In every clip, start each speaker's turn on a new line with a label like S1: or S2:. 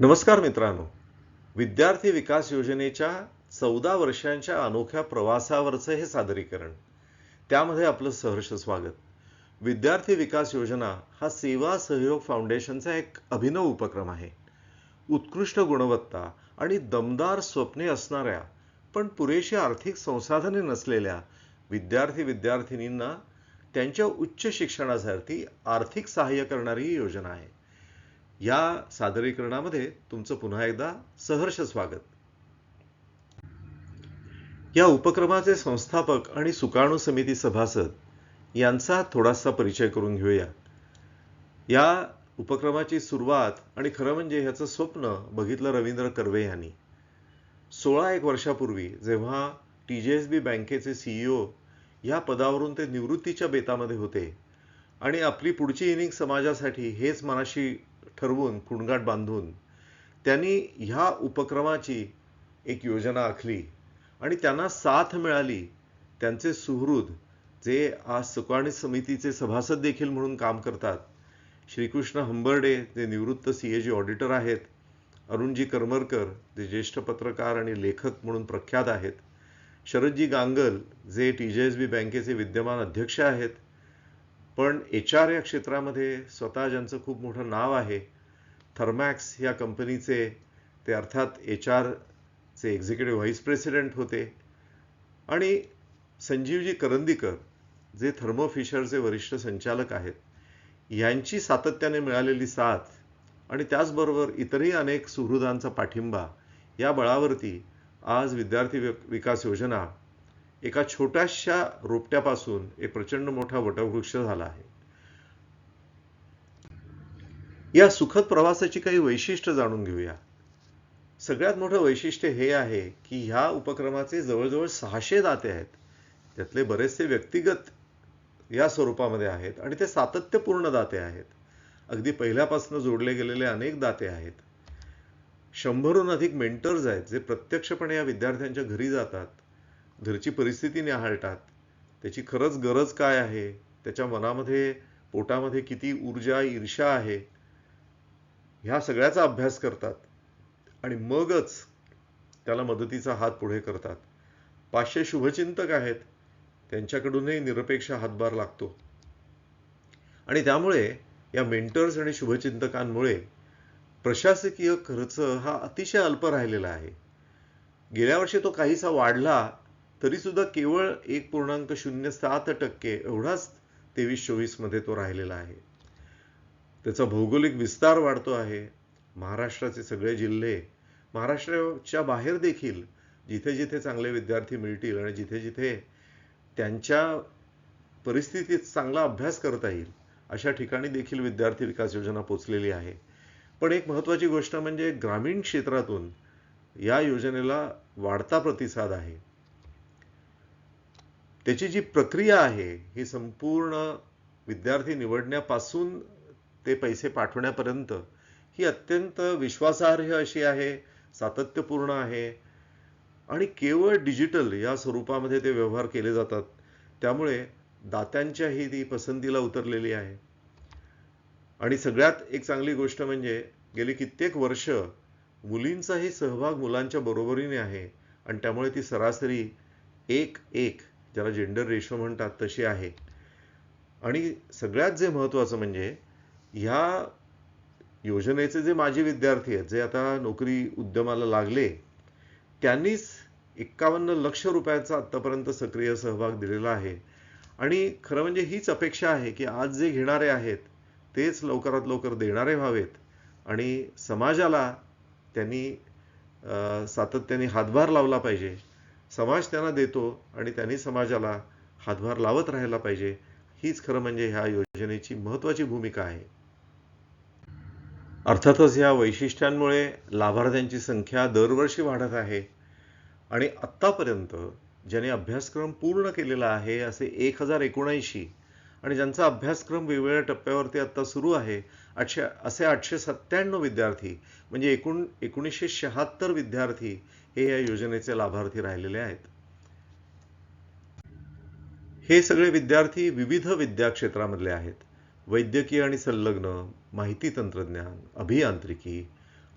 S1: नमस्कार मित्रांनो. विद्यार्थी विकास योजनेच्या चौदा वर्षांच्या अनोख्या प्रवासावरचं हे सादरीकरण. त्यामध्ये आपलं सहर्ष स्वागत. विद्यार्थी विकास योजना हा सेवा सहयोग फाउंडेशनचा एक अभिनव उपक्रम आहे. उत्कृष्ट गुणवत्ता आणि दमदार स्वप्ने असणाऱ्या पण पुरेशी आर्थिक संसाधने नसलेल्या विद्यार्थी विद्यार्थिनींना त्यांच्या उच्च शिक्षणासाठी आर्थिक सहाय्य करणारी ही योजना आहे. या सादरीकरणामध्ये तुमचं पुन्हा एकदा सहर्ष स्वागत. या उपक्रमाचे संस्थापक आणि सुकाणू समिती सभासद यांचा थोडासा परिचय करून घेऊया. या उपक्रमाची सुरुवात आणि खरं म्हणजे ह्याचं स्वप्न बघितलं रवींद्र कर्वे यांनी. सोळा एक वर्षापूर्वी जेव्हा टी जी एस बी बँकेचे सीईओ या पदावरून ते निवृत्तीच्या बेतामध्ये होते आणि आपली पुढची इनिंग समाजासाठी हेच मनाशी ठरवून कुणगाट बांधून त्यांनी ह्या उपक्रमाची एक योजना आखली आणि त्यांना साथ मिळाली. त्यांचे सुहृद जे आज सुकाणी समितीचे सभासद देखील म्हणून काम करतात श्रीकृष्ण हंबर्डे जे निवृत्त सी ए जी ऑडिटर आहेत अरुणजी करमरकर जे ज्येष्ठ पत्रकार आणि लेखक म्हणून प्रख्यात आहेत शरदजी गांगल जे टी जे एस बी बँकेचे विद्यमान अध्यक्ष आहेत पण एच आर या क्षेत्रामध्ये स्वतः ज्यांचं खूप मोठं नाव आहे थर्मॅक्स या कंपनीचे ते अर्थात एच आरचे एक्झिक्युटिव्ह व्हाईस प्रेसिडेंट होते. आणि संजीवजी करंदीकर जे थर्मो फिशरचे वरिष्ठ संचालक आहेत यांची सातत्याने मिळालेली साथ आणि त्याचबरोबर इतरही अनेक सुहृदांचा पाठिंबा या बळावरती आज विद्यार्थी विकास योजना एका छोट्याशा रोपट्यापासून एक प्रचंड मोठा वटवृक्ष झाला आहे. या सुखद प्रवासाची काही वैशिष्ट्य जाणून घेऊया. सगळ्यात मोठं वैशिष्ट्य हे आहे की ह्या उपक्रमाचे जवळजवळ सहाशे दाते आहेत. त्यातले बरेचसे व्यक्तिगत या स्वरूपामध्ये आहेत आणि ते सातत्यपूर्ण दाते आहेत. अगदी पहिल्यापासून जोडले गेलेले अनेक दाते आहेत. शंभरहून अधिक मेंटर्स आहेत जे प्रत्यक्षपणे या विद्यार्थ्यांच्या घरी जातात. घरची परिस्थिती न्याहाळतात त्याची खरंच गरज काय आहे? त्याच्या मनामध्ये पोटामध्ये किती ऊर्जा ईर्षा आहे? ह्या सगळ्याचा अभ्यास करतात. आणि मगच त्याला मदतीचा हात पुढे करतात. पाचशे शुभचिंतक आहेत. त्यांच्याकडूनही निरपेक्ष हातभार लागतो. आणि त्यामुळे या मेंटर्स आणि शुभचिंतकांमुळे प्रशासकीय खर्च हा अतिशय अल्प राहिलेला आहे. गेल्या वर्षी तो काहीसा वाढला तरी सुद्धा केवळ एक पूर्णांक शून्य सात टक्के एवढाच तेवीस चोवीसमध्ये तो राहिलेला आहे. त्याचा भौगोलिक विस्तार वाढतो आहे. महाराष्ट्राचे सगळे जिल्हे महाराष्ट्राच्या बाहेर देखील जिथे जिथे चांगले विद्यार्थी मिळतील आणि जिथे जिथे त्यांच्या परिस्थितीत चांगला अभ्यास करता येईल अशा ठिकाणी देखील विद्यार्थी विकास योजना पोचलेली आहे. पण एक महत्त्वाची गोष्ट म्हणजे ग्रामीण क्षेत्रातून या योजनेला वाढता प्रतिसाद आहे. त्याची जी प्रक्रिया आहे ही संपूर्ण विद्यार्थी निवडण्यापासून ते पैसे पाठवण्यापर्यंत ही अत्यंत विश्वासार्ह अशी आहे सातत्यपूर्ण आहे. आणि केवळ डिजिटल या स्वरूपामध्ये ते व्यवहार केले जातात. त्यामुळे दात्यांच्याही ती पसंतीला उतरलेली आहे. आणि सगळ्यात एक चांगली गोष्ट म्हणजे गेली कित्येक वर्ष मुलींचाही सहभाग मुलांच्या बरोबरीने आहे. आणि त्यामुळे ती सरासरी एक एक ज्याला जेंडर रेशो म्हणतात तशी आहे. आणि सगळ्यात जे महत्त्वाचं म्हणजे ह्या योजनेचे जे माजी विद्यार्थी आहेत जे आता नोकरी उद्यमाला लागले त्यांनीच एक्कावन्न लक्ष रुपयाचा आत्तापर्यंत सक्रिय सहभाग दिलेला आहे. आणि खरं म्हणजे हीच अपेक्षा आहे की आज जे घेणारे आहेत तेच लवकरात लवकर देणारे व्हावेत. आणि समाजाला त्यांनी सातत्याने हातभार लावला पाहिजे. समाज त्यांना देतो आणि त्यांनी समाजाला हातभार लावत राहायला पाहिजे. हीच खरं म्हणजे ह्या योजनेची महत्त्वाची भूमिका आहे. अर्थातच ह्या वैशिष्ट्यांमुळे लाभार्थ्यांची संख्या दरवर्षी वाढत आहे. आणि आत्तापर्यंत ज्याने अभ्यासक्रम पूर्ण केलेला आहे असे एक हजार एकोणऐंशी आणि ज्यांचा अभ्यासक्रम वेगवेगळ्या टप्प्यावरती आत्ता सुरू आहे आठशे असे आठशे सत्त्याण्णव विद्यार्थी म्हणजे एकूण एकोणीसशे शहात्तर विद्यार्थी हे या योजनेचे लाभार्थी राहिलेले आहेत. हे सगळे विद्यार्थी विविध विद्या क्षेत्रामधले आहेत. वैद्यकीय आणि संलग्न माहिती तंत्रज्ञान अभियांत्रिकी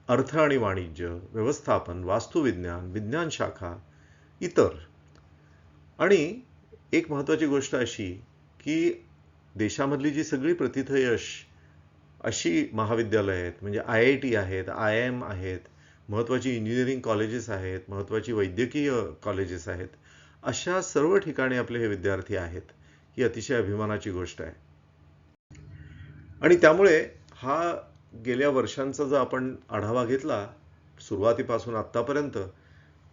S1: अर्थ आणि वाणिज्य व्यवस्थापन वास्तुविज्ञान विज्ञान शाखा इतर. आणि एक महत्त्वाची गोष्ट अशी की देशामधली जी सगळी प्रतिथयश अशी महाविद्यालय आहेत म्हणजे आय आय टी आहेत आय एम आहेत महत्त्वाची इंजिनिअरिंग कॉलेजेस आहेत महत्त्वाची वैद्यकीय कॉलेजेस आहेत अशा सर्व ठिकाणी आपले हे विद्यार्थी आहेत ही अतिशय अभिमानाची गोष्ट आहे. आणि त्यामुळे हा गेल्या वर्षांचा जर आपण आढावा घेतला सुरुवातीपासून आत्तापर्यंत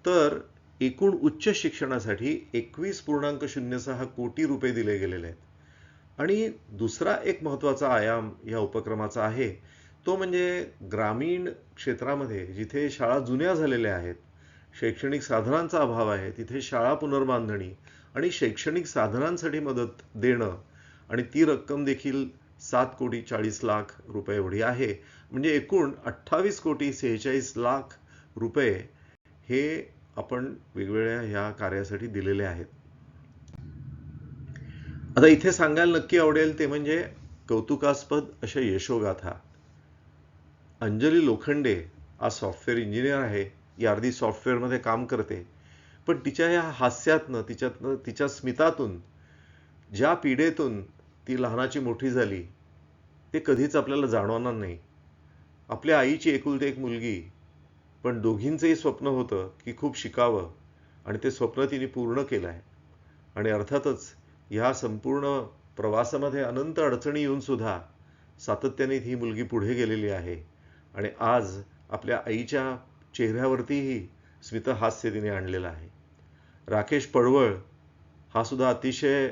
S1: तर एकूण उच्च शिक्षणासाठी एकवीस पूर्णांक शून्य सहा कोटी रुपये दिले गेलेले आहेत. आणि दुसरा एक महत्त्वाचा आयाम या उपक्रमाचा आहे तो म्हणजे ग्रामीण क्षेत्रामध्ये जिथे शाळा जुन्या झालेल्या आहेत शैक्षणिक साधनांचा अभाव आहे तिथे शाळा पुनर्बांधणी आणि शैक्षणिक साधनांसाठी मदत देणं आणि ती रक्कम देखील सात कोटी चाळीस लाख रुपये एवढी आहे. म्हणजे एकूण अठ्ठावीस कोटी सेहेचाळीस लाख रुपये हे आपण वेगवेगळ्या ह्या कार्यासाठी दिलेले आहेत. आता इथे सांगायला नक्की आवडेल ते म्हणजे कौतुकास्पद अशा यशोगाथा. अंजली लोखंडे आज सॉफ्टवेअर इंजिनियर आहे. या अर्धी सॉफ्टवेअरमध्ये काम करते. पण तिच्या या हास्यातनं तिच्यातनं तिच्या स्मितातून ज्या पिढेतून ती लहानाची मोठी झाली ते कधीच आपल्याला जाणवणार नाही. आपल्या आईची एकुलती एक मुलगी पण दोघींचंही स्वप्न होतं की खूप शिकावं आणि ते स्वप्न तिने पूर्ण केलं आहे आणि अर्थातच ह्या संपूर्ण प्रवासामध्ये अनंत अडचणी येऊन सुद्धा सातत्याने ही मुलगी पुढे गेलेली आहे. आणि आज आपल्या आईच्या चेहऱ्यावरतीही स्मितहास्य तिने आणलेलं आहे. राकेश पडवळ हा सुद्धा अतिशय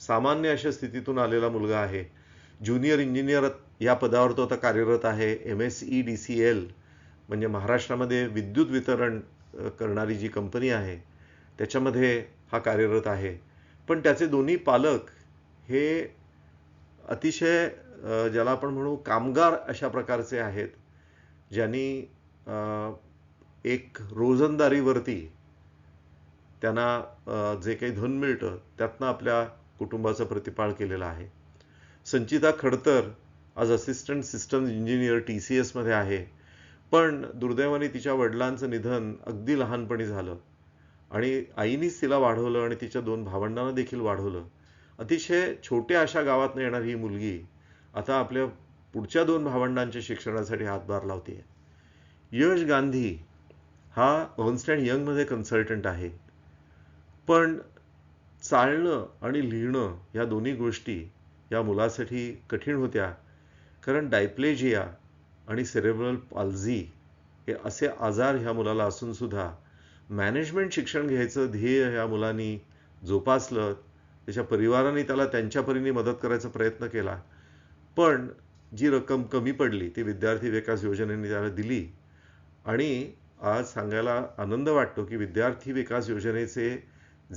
S1: सामान्य अशा स्थितीतून आलेला मुलगा आहे. ज्युनियर इंजिनियर या पदावर तो आता कार्यरत आहे. M S E D C L म्हणजे महाराष्ट्रामध्ये विद्युत वितरण करणारी जी कंपनी आहे त्याच्यामध्ये हा कार्यरत आहे. पण त्याचे दोन्ही पालक हे अतिशय ज्याला आपण म्हणू कामगार अशा प्रकारचे आहेत ज्यांनी एक रोजंदारीवरती त्यांना जे काही धन मिळतं त्यातनं आपल्या कुटुंबाचा प्रतिपाळ केलेलं आहे. संचिता खडतर आज assistant system engineer T C एसमध्ये आहे. पण दुर्दैवाने तिच्या वडिलांचं निधन अगदी लहानपणी झालं. आणि आईनीच तिला वाढवलं आणि तिच्या दोन भावंडांना देखील वाढवलं. अतिशय छोट्या अशा गावातनं येणारी ही मुलगी आता आपल्या पुढच्या दोन भावंडांच्या शिक्षणासाठी हातभार लावते. यश गांधी हा अर्न्स्ट अँड यंगमध्ये कन्सल्टंट आहे. पण चालणं आणि लिहिणं या दोन्ही गोष्टी या मुलासाठी कठीण होत्या. कारण डायप्लेजिया आणि सेरेब्रल पाल्झी हे असे आजार ह्या मुलाला असून सुद्धा मॅनेजमेंट शिक्षण घ्यायचं ध्येय ह्या मुलांनी जोपासलं त्याच्या परिवाराने त्याला त्यांच्या परीने मदत करायचा प्रयत्न केला. पण जी रक्कम कमी पडली ती विद्यार्थी विकास योजनेने त्याला दिली. आणि आज सांगायला आनंद वाटतो की विद्यार्थी विकास योजनेचे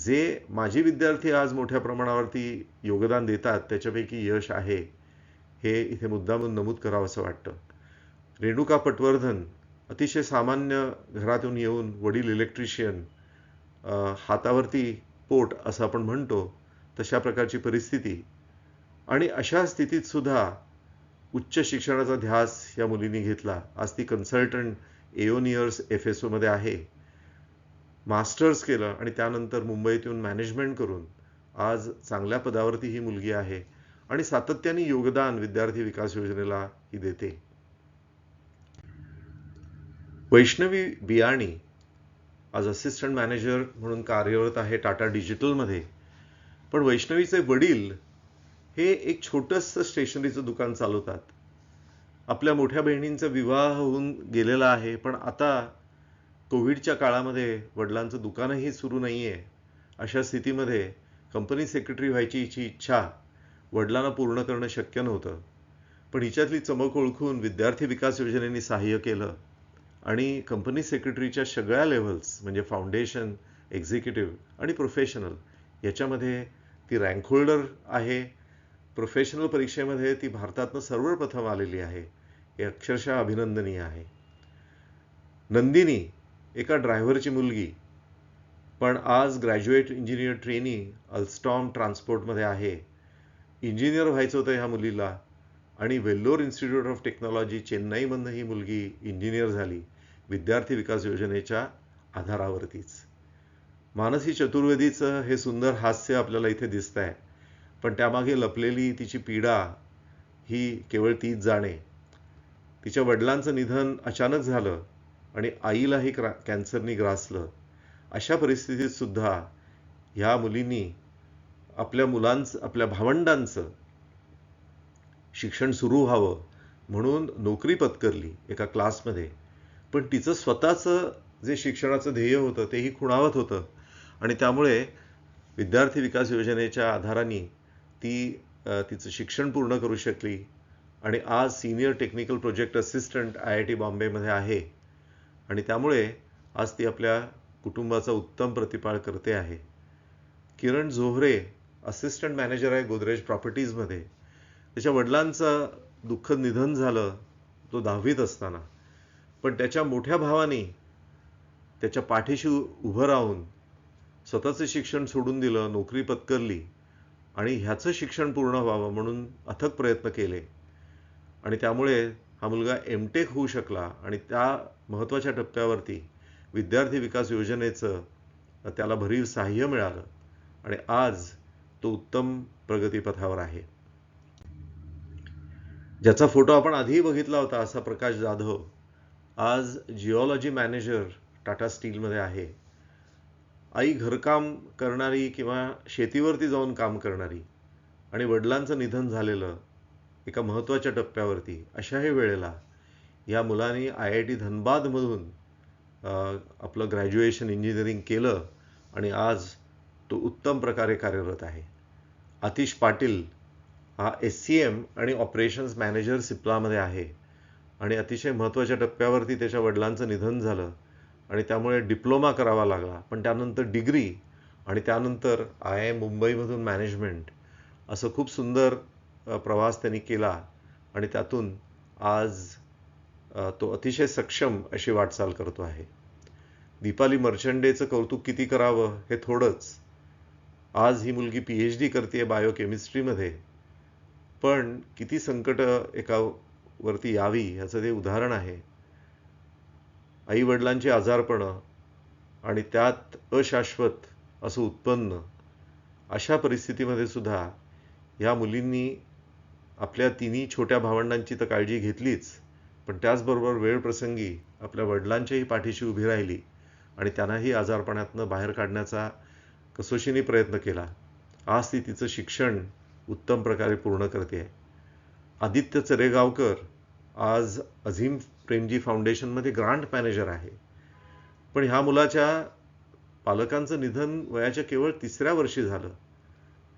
S1: जे माजी विद्यार्थी आज मोठ्या प्रमाणावरती योगदान देतात त्याच्यापैकी यश आहे हे इथे मुद्दामून नमूद करावं असं वाटतं. रेणुका पटवर्धन अतिशय सामान्य घरातून येऊन वडील इलेक्ट्रिशियन हातावरती पोट असं आपण म्हणतो तशा प्रकारची परिस्थिती. आणि अशा स्थितीत सुद्धा उच्च शिक्षणाचा ध्यास या मुलींनी घेतला. आज ती कन्सल्टंट एओनियर्स एफ एस ओमध्ये आहे. मास्टर्स केलं आणि त्यानंतर मुंबईत येऊन मॅनेजमेंट करून आज चांगल्या पदावरती ही मुलगी आहे आणि सातत्याने योगदान विद्यार्थी विकास योजनेला ही देते. वैष्णवी बियाणी आज असिस्टंट मॅनेजर म्हणून कार्यरत आहे टाटा डिजिटलमध्ये पण वैष्णवीचे वडील हे एक छोटंसं स्टेशनरीचं दुकान चालवतात. आपल्या मोठ्या बहिणींचा विवाह होऊन गेलेला आहे पण आता कोविडच्या काळामध्ये वडिलांचं दुकानही सुरू नाही आहे अशा स्थितीमध्ये कंपनी सेक्रेटरी व्हायची हिची इच्छा वडिलांना पूर्ण करणं शक्य नव्हतं. पण हिच्यातली चमक ओळखून विद्यार्थी विकास योजनेने सहाय्य केलं. आणि कंपनी सेक्रेटरीच्या सगळ्या लेव्हल्स म्हणजे फाउंडेशन एक्झिक्युटिव्ह आणि प्रोफेशनल याच्यामध्ये ती रँक होल्डर आहे. प्रोफेशनल परीक्षेमध्ये ती भारतातनं सर्वप्रथम आलेली आहे. हे अक्षरशः अभिनंदनीय आहे. नंदिनी एका ड्रायव्हरची मुलगी पण आज ग्रॅज्युएट इंजिनियर ट्रेनी अल्स्टॉम ट्रान्सपोर्टमध्ये आहे. इंजिनियर व्हायचं होतं ह्या मुलीला आणि वेल्लोर इन्स्टिट्यूट ऑफ टेक्नॉलॉजी चेन्नईमधनं ही मुलगी इंजिनियर झाली. विद्यार्थी विकास योजनेच्या आधारावरतीच. मानसी चतुर्वेदीचं हे सुंदर हास्य आपल्याला इथे दिसत आहे पण त्यामागे लपलेली तिची पीडा ही केवळ तीच जाणे. तिच्या वडिलांचं निधन अचानक झालं आणि आईलाही क्रा कॅन्सरनी ग्रासलं. अशा परिस्थितीत सुद्धा ह्या मुलींनी आपल्या मुलांचं आपल्या भावंडांचं शिक्षण सुरू व्हावं म्हणून नोकरी पत्करली एका क्लासमध्ये. पण तिचं स्वतःचं जे शिक्षणाचं ध्येय होतं तेही खुणावत होतं. आणि त्यामुळे विद्यार्थी विकास योजनेच्या आधाराने ती तिचं शिक्षण पूर्ण करू शकली. आणि आज senior technical project assistant I I T बॉम्बेमध्ये आहे. आणि त्यामुळे आज ती आपल्या कुटुंबाचा उत्तम प्रतिपाळ करते आहे. किरण झोहरे असिस्टंट मॅनेजर आहे गोदरेज प्रॉपर्टीजमध्ये. त्याच्या वडिलांचं दुःखद निधन झालं तो दहावीत असताना. पण त्याच्या मोठ्या भावाने त्याच्या पाठीशी उभं राहून स्वतःचं शिक्षण सोडून दिलं नोकरी पत्करली आणि ह्याचं शिक्षण पूर्ण व्हावं म्हणून अथक प्रयत्न केले. आणि त्यामुळे हा मुलगा एम टेक होऊ शकला आणि त्या महत्त्वाच्या टप्प्यावरती विद्यार्थी विकास योजनेचं त्याला भरीव सहाय्य मिळालं आणि आज तो उत्तम प्रगतीपथावर आहे. ज्याचा फोटो आपण आधीही बघितला होता असा प्रकाश जाधव आज जिओलॉजी मॅनेजर टाटा स्टीलमध्ये आहे. आई घरकाम करणारी किंवा शेतीवरती जाऊन काम करणारी आणि वडिलांचं निधन झालेलं एका महत्त्वाच्या टप्प्यावरती अशाही वेळेला या मुलांनी आय आय टी धनबादमधून आपलं ग्रॅज्युएशन इंजिनिअरिंग केलं आणि आज तो उत्तम प्रकारे कार्यरत आहे. आतिश पाटील हा एस सी एम आणि ऑपरेशन्स मॅनेजर सिप्लामध्ये आहे. आणि अतिशय महत्त्वाच्या टप्प्यावरती त्याच्या वडिलांचं निधन झालं आणि त्यामुळे डिप्लोमा करावा लागला. पण त्यानंतर डिग्री आणि त्यानंतर आय आय मुंबईमधून मॅनेजमेंट असं खूप सुंदर प्रवास त्यांनी केला आणि त्यातून आज तो अतिशय सक्षम अशी वाटचाल करतो आहे. दीपाली मर्चंडेचं कौतुक किती करावं हे थोडंच. आज ही मुलगी पी एच डी करते आहे बायोकेमिस्ट्रीमध्ये पण किती संकट एका वरती यावी ह्याचं ते उदाहरण आहे. आईवडिलांची आजारपणं आणि त्यात अशाश्वत असं उत्पन्न अशा परिस्थितीमध्ये सुद्धा ह्या मुलींनी आपल्या तिन्ही छोट्या भावंडांची तर काळजी घेतलीच पण त्याचबरोबर वेळ प्रसंगी आपल्या वडिलांच्याही पाठीशी उभी राहिली आणि त्यांनाही आजारपणातनं बाहेर काढण्याचा कसोशीने प्रयत्न केला. आज ती तिचं शिक्षण उत्तम प्रकारे पूर्ण करते. आहे आदित्य चरेगावकर आज अझीम प्रेमजी फाउंडेशनमध्ये ग्रांट मॅनेजर आहे. पण ह्या मुलाच्या पालकांचं निधन वयाच्या केवळ तिसऱ्या वर्षी झालं.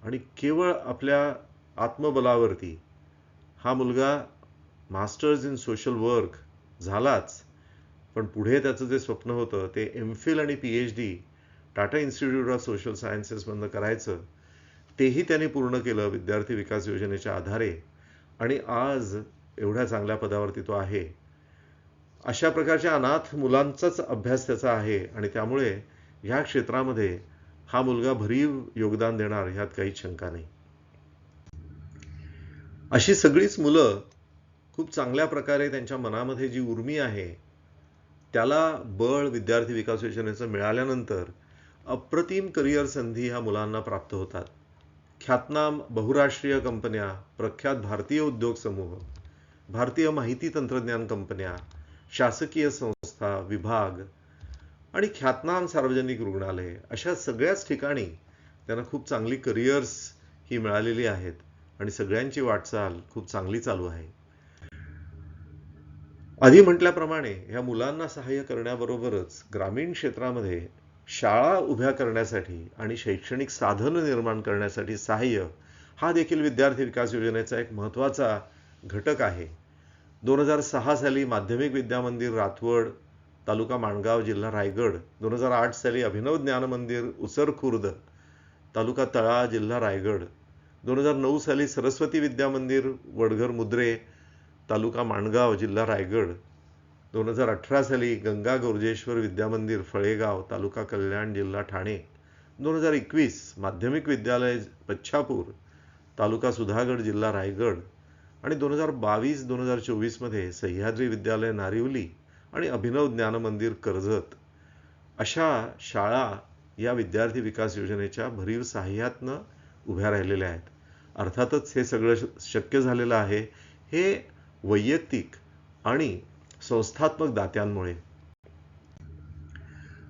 S1: आणि केवळ आपल्या आत्मबलावरती हा मुलगा मास्टर्स इन सोशल वर्क झालाच. पण पुढे त्याचं जे स्वप्न होतं ते एम फिल आणि P H D Tata institute of social सायन्सेसमधनं करायचं तेही त्यांनी पूर्ण केलं विद्यार्थी विकास योजनेच्या आधारे. आणि आज एवढ्या चांगल्या पदावरती तो आहे. अशा प्रकारच्या अनाथ मुलांचाच अभ्यास त्याचा आहे आणि त्यामुळे ह्या क्षेत्रामध्ये हा मुलगा भरीव योगदान देणार ह्यात काहीच शंका नाही. अशी सगळीच मुलं खूप चांगल्या प्रकारे त्यांच्या मनामध्ये जी उर्मी आहे त्याला बळ विद्यार्थी विकास योजनेचं मिळाल्यानंतर अप्रतिम करिअर संधी ह्या मुलांना प्राप्त होतात. ख्यातनाम बहुराष्ट्रीय कंपन्या प्रख्यात भारतीय उद्योग समूह भारतीय माहिती तंत्रज्ञान कंपन्या शासकीय संस्था विभाग आणि ख्यातनाम सार्वजनिक रुग्णालय अशा सगळ्याच ठिकाणी त्यांना खूप चांगली करिअर्स ही मिळालेली आहेत आणि सगळ्यांची वाटचाल खूप चांगली चालू आहे. आधी म्हटल्याप्रमाणे ह्या मुलांना सहाय्य करण्याबरोबरच ग्रामीण क्षेत्रामध्ये शाळा उभ्या करण्यासाठी आणि शैक्षणिक साधनं निर्माण करण्यासाठी सहाय्य हा देखील विद्यार्थी विकास योजनेचा एक महत्त्वाचा घटक आहे. दोन हजार सहा साली माध्यमिक विद्यामंदिर रातवड तालुका माणगाव जिल्हा रायगड दोन हजार आठ साली अभिनव ज्ञान मंदिर उसर खुर्द तालुका तळा जिल्हा रायगड दोन हजार नऊ साली सरस्वती विद्यामंदिर वडघर मुद्रे तालुका माणगाव जिल्हा रायगड दोन हजार अठरा साली गंगा गौरजेश्वर विद्यामंदिर फळेगाव तालुका कल्याण जिल्हा ठाणे. दोन हजार एकवीस माध्यमिक विद्यालय पच्छापूर तालुका सुधागड जिल्हा रायगड. आणि दोन हजार बावीस दोन हजार चोवीसमध्ये सह्याद्री विद्यालय नारिवली आणि अभिनव ज्ञान मंदिर कर्जत. अशा शाळा या विद्यार्थी विकास योजनेच्या भरीव सहाय्यातनं उभ्या राहिलेल्या आहेत. अर्थातच हे सगळं शक्य झालेलं आहे. हे वैयक्तिक आणि संस्थात्मक दात्यांमुळे.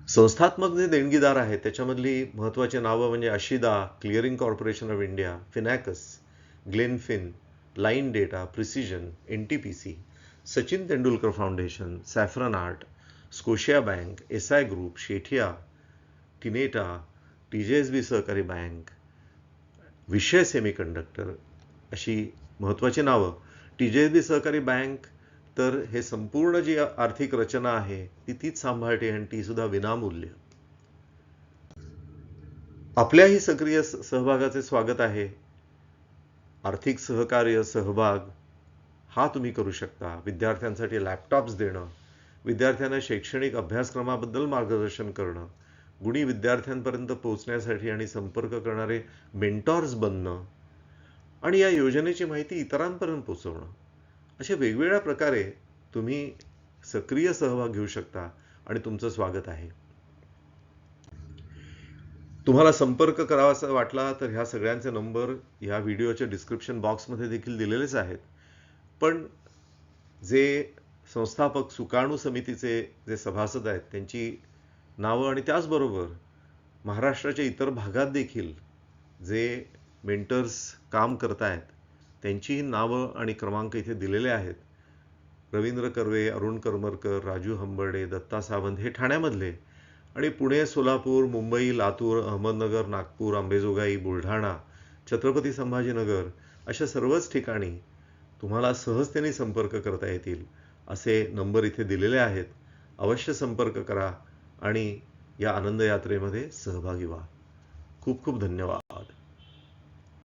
S1: संस्थात्मक जे देणगीदार आहेत त्याच्यामधली महत्त्वाची नावं म्हणजे अशिदा clearing corporation of India Finacus ग्लेनफिन line data precision N T P C Sachin Tendulkar foundation saffron art Scotia bank S I group Shethia टिनेटा T J S B सहकारी बँक विषय सेमीकंडक्टर अशी महत्त्वाची नावं. टी जे एस बी सहकारी bank तर हे संपूर्ण जी आर्थिक रचना आहे ती तीच सांभाळते आणि ती सुद्धा विनामूल्य. आपल्याही सक्रिय सहभागाचे स्वागत आहे. आर्थिक सहकार्य सहभाग हा तुम्ही करू शकता. विद्यार्थ्यांसाठी लॅपटॉप्स देणं विद्यार्थ्यांना शैक्षणिक अभ्यासक्रमाबद्दल मार्गदर्शन करणं गुणी विद्यार्थ्यांपर्यंत पोहोचण्यासाठी आणि संपर्क करणारे मेंटॉर्स बनणं आणि या योजनेची माहिती इतरांपर्यंत पोहोचवणं. अशा वेगवेगळ्या प्रकारे तुम्ही सक्रिय सहभाग घेऊ शकता आणि तुमचं स्वागत आहे. तुम्हाला संपर्क करावासा वाटला तर ह्या सगळ्यांचे नंबर ह्या व्हिडिओच्या डिस्क्रिप्शन बॉक्समध्ये देखील दिलेलेच आहेत. पण जे संस्थापक सुकाणू समितीचे जे सभासद आहेत त्यांची नावं आणि त्याचबरोबर महाराष्ट्राच्या इतर भागात देखील जे मेंटर्स काम करतायत त्यांचीही नावं आणि क्रमांक इथे दिलेले आहेत. रवींद्र कर्वे अरुण करमरकर राजू हंबर्डे दत्ता सावंत हे ठाण्यामधले आणि पुणे सोलापूर मुंबई लातूर अहमदनगर नागपूर अंबेजोगाई बुलढाणा छत्रपती संभाजीनगर अशा सर्वच ठिकाणी तुम्हाला सहजतेने संपर्क करता येतील असे नंबर इथे दिलेले आहेत. अवश्य संपर्क करा आणि या आनंद यात्रेमध्ये सहभागी व्हा. खूप खूप धन्यवाद.